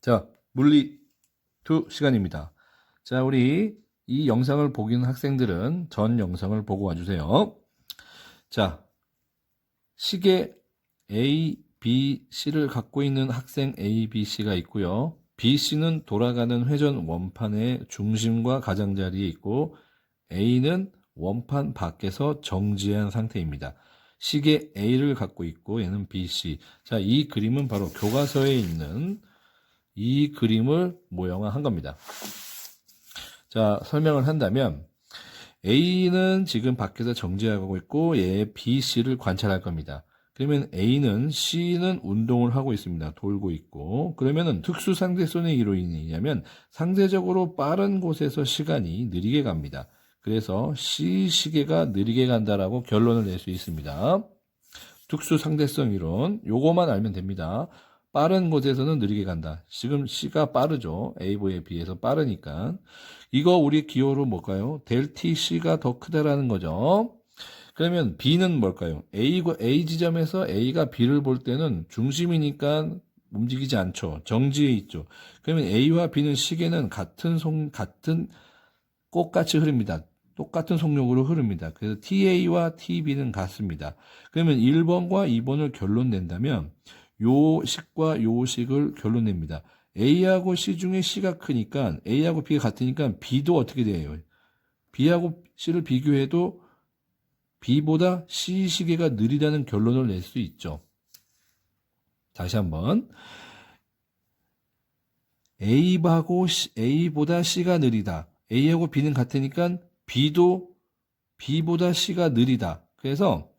자, 물리 2 시간입니다. 자, 우리 이 영상을 보고 있는 학생들은 전 영상을 보고 와주세요. 자, 시계 A, B, C를 갖고 있는 학생 A, B, C가 있고요. B, C는 돌아가는 회전 원판의 중심과 가장자리에 있고 A는 원판 밖에서 정지한 상태입니다. 시계 A를 갖고 있고 얘는 B, C. 자, 이 그림은 바로 교과서에 있는 이 그림을 모형화한 겁니다. 자, 설명을 한다면 A는 지금 밖에서 정지하고 있고 얘 B, C를 관찰할 겁니다. 그러면 A는 C는 운동을 하고 있습니다. 돌고 있고 그러면은 특수 상대성의 이론이냐면 상대적으로 빠른 곳에서 시간이 느리게 갑니다. 그래서 C 시계가 느리게 간다라고 결론을 낼 수 있습니다. 특수 상대성 이론 요거만 알면 됩니다. 빠른 곳에서는 느리게 간다. 지금 C가 빠르죠. A보에 비해서 빠르니까. 이거 우리 기호로 뭘까요? 델 TC가 더 크다라는 거죠. 그러면 B는 뭘까요? A, A 지점에서 A가 B를 볼 때는 중심이니까 움직이지 않죠. 정지해 있죠. 그러면 A와 B는 시계는 같은 속, 같은 꽃같이 흐릅니다. 똑같은 속력으로 흐릅니다. 그래서 TA와 TB는 같습니다. 그러면 1번과 2번을 결론 낸다면 요 식과 요 식을 결론 냅니다. A하고 C 중에 C가 크니까 A하고 B가 같으니까 B도 어떻게 돼요? B하고 C를 비교해도 B보다 C 시계가 느리다는 결론을 낼 수 있죠. 다시 한번 A하고 C, A보다 C가 느리다. A하고 B는 같으니까 B도 B보다 C가 느리다. 그래서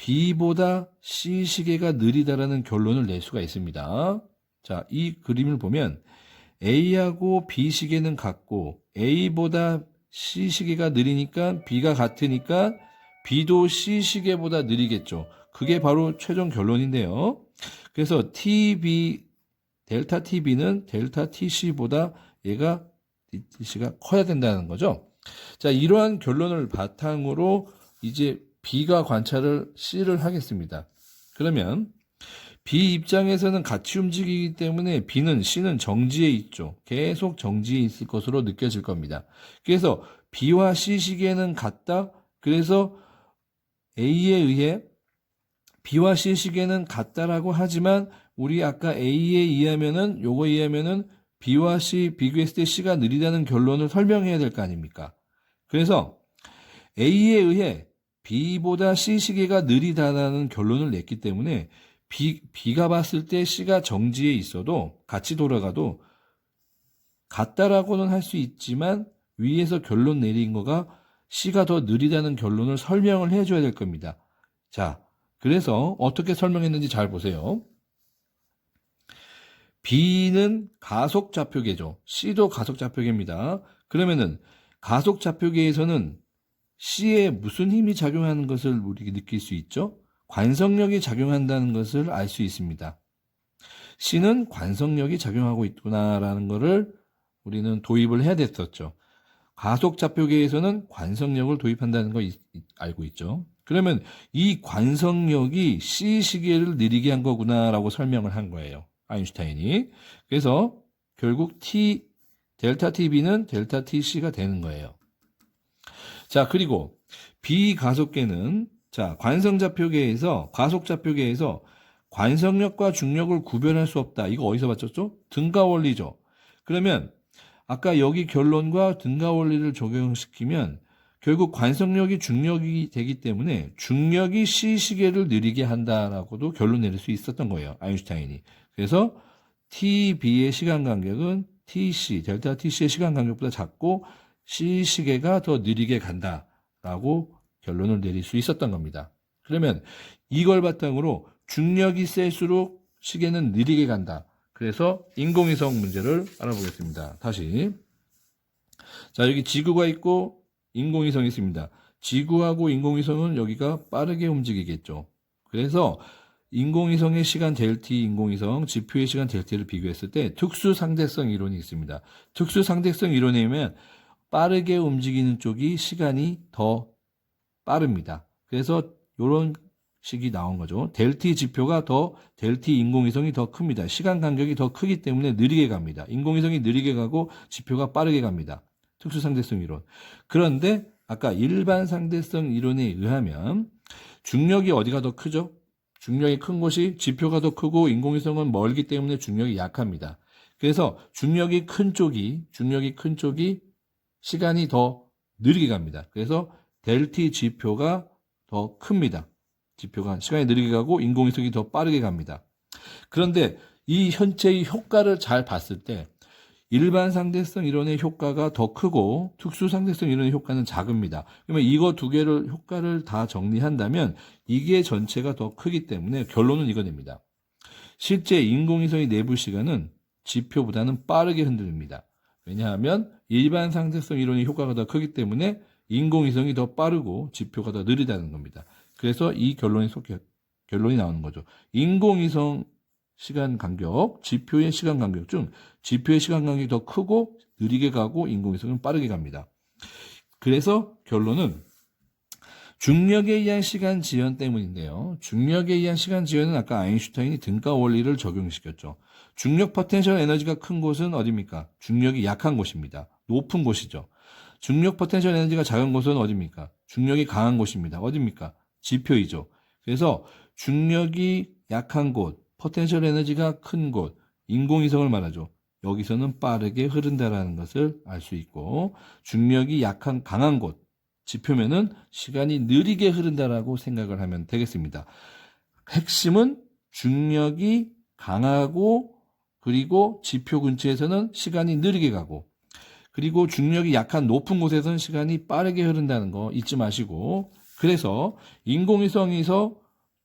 B보다 C 시계가 느리다라는 결론을 낼 수가 있습니다. 자, 이 그림을 보면 A하고 B 시계는 같고 A보다 C 시계가 느리니까 B가 같으니까 B도 C 시계보다 느리겠죠. 그게 바로 최종 결론인데요. 그래서 TB 델타 TB는 델타 TC보다 얘가 TC가 커야 된다는 거죠. 자, 이러한 결론을 바탕으로 이제 B가 관찰을 C를 하겠습니다. 그러면 B 입장에서는 같이 움직이기 때문에 B는 C는 정지해 있죠. 계속 정지해 있을 것으로 느껴질 겁니다. 그래서 B와 C 시계는 같다. 그래서 A에 의해 B와 C 시계는 같다라고 하지만 우리 아까 A에 의하면은 요거에 의하면은 B와 C 비교했을 때 C가 느리다는 결론을 설명해야 될 거 아닙니까? 그래서 A에 의해 B보다 C 시계가 느리다라는 결론을 냈기 때문에 B, B가 봤을 때 C가 정지해 있어도 같이 돌아가도 같다라고는 할 수 있지만 위에서 결론 내린 거가 C가 더 느리다는 결론을 설명을 해줘야 될 겁니다. 자, 그래서 어떻게 설명했는지 잘 보세요. B는 가속 좌표계죠. C도 가속 좌표계입니다. 그러면은 가속 좌표계에서는 C에 무슨 힘이 작용하는 것을 우리가 느낄 수 있죠? 관성력이 작용한다는 것을 알 수 있습니다. C는 관성력이 작용하고 있구나라는 것을 우리는 도입을 해야 됐었죠. 가속 좌표계에서는 관성력을 도입한다는 거 알고 있죠. 그러면 이 관성력이 C 시계를 느리게 한 거구나라고 설명을 한 거예요. 아인슈타인이. 그래서 결국 T 델타 TB는 델타 TC가 되는 거예요. 자, 그리고 비가속계는 자, 관성좌표계에서 가속좌표계에서 관성력과 중력을 구별할 수 없다. 이거 어디서 봤었죠? 등가 원리죠. 그러면 아까 여기 결론과 등가 원리를 적용시키면 결국 관성력이 중력이 되기 때문에 중력이 C 시계를 느리게 한다라고도 결론 내릴 수 있었던 거예요. 아인슈타인이. 그래서 TB의 시간 간격은 TC, 델타 TC의 시간 간격보다 작고 C 시계가 더 느리게 간다라고 결론을 내릴 수 있었던 겁니다. 그러면 이걸 바탕으로 중력이 셀수록 시계는 느리게 간다. 그래서 인공위성 문제를 알아보겠습니다. 다시. 자, 여기 지구가 있고 인공위성이 있습니다. 지구하고 인공위성은 여기가 빠르게 움직이겠죠. 그래서 인공위성의 시간 델티 인공위성, 지표의 시간 델티를 비교했을 때 특수 상대성 이론이 있습니다. 특수 상대성 이론에 의하면 빠르게 움직이는 쪽이 시간이 더 빠릅니다. 그래서 이런 식이 나온 거죠. 델티 지표가 더 델티 인공위성이 더 큽니다. 시간 간격이 더 크기 때문에 느리게 갑니다. 인공위성이 느리게 가고 지표가 빠르게 갑니다. 특수 상대성 이론. 그런데 아까 일반 상대성 이론에 의하면 중력이 어디가 더 크죠? 중력이 큰 곳이 지표가 더 크고 인공위성은 멀기 때문에 중력이 약합니다. 그래서 중력이 큰 쪽이 중력이 큰 쪽이 시간이 더 느리게 갑니다. 그래서 델티 지표가 더 큽니다. 지표가 시간이 느리게 가고 인공위성이 더 빠르게 갑니다. 그런데 이 현재의 효과를 잘 봤을 때 일반 상대성 이론의 효과가 더 크고 특수 상대성 이론의 효과는 작습니다. 그러면 이거 두 개를 효과를 다 정리한다면 이게 전체가 더 크기 때문에 결론은 이거 됩니다. 실제 인공위성의 내부 시간은 지표보다는 빠르게 흔들립니다. 왜냐하면 일반 상대성 이론의 효과가 더 크기 때문에 인공위성이 더 빠르고 지표가 더 느리다는 겁니다. 그래서 이 결론이 속 결론이 나오는 거죠. 인공위성 시간 간격, 지표의 시간 간격 중 지표의 시간 간격이 더 크고 느리게 가고 인공위성은 빠르게 갑니다. 그래서 결론은 중력에 의한 시간 지연 때문인데요. 중력에 의한 시간 지연은 아까 아인슈타인이 등가 원리를 적용시켰죠. 중력 포텐셜 에너지가 큰 곳은 어디입니까? 중력이 약한 곳입니다. 높은 곳이죠. 중력 포텐셜 에너지가 작은 곳은 어디입니까? 중력이 강한 곳입니다. 어디입니까? 지표이죠. 그래서 중력이 약한 곳, 포텐셜 에너지가 큰 곳, 인공위성을 말하죠. 여기서는 빠르게 흐른다라는 것을 알 수 있고 중력이 약한 강한 곳, 지표면은 시간이 느리게 흐른다라고 생각을 하면 되겠습니다. 핵심은 중력이 강하고 그리고 지표 근처에서는 시간이 느리게 가고 그리고 중력이 약한 높은 곳에서는 시간이 빠르게 흐른다는 거 잊지 마시고 그래서 인공위성에서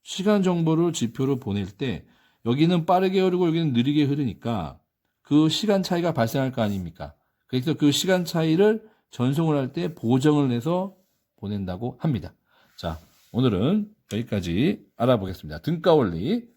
시간 정보를 지표로 보낼 때 여기는 빠르게 흐르고 여기는 느리게 흐르니까 그 시간 차이가 발생할 거 아닙니까? 그래서 그 시간 차이를 전송을 할 때 보정을 내서 보낸다고 합니다. 자, 오늘은 여기까지 알아보겠습니다. 등가 원리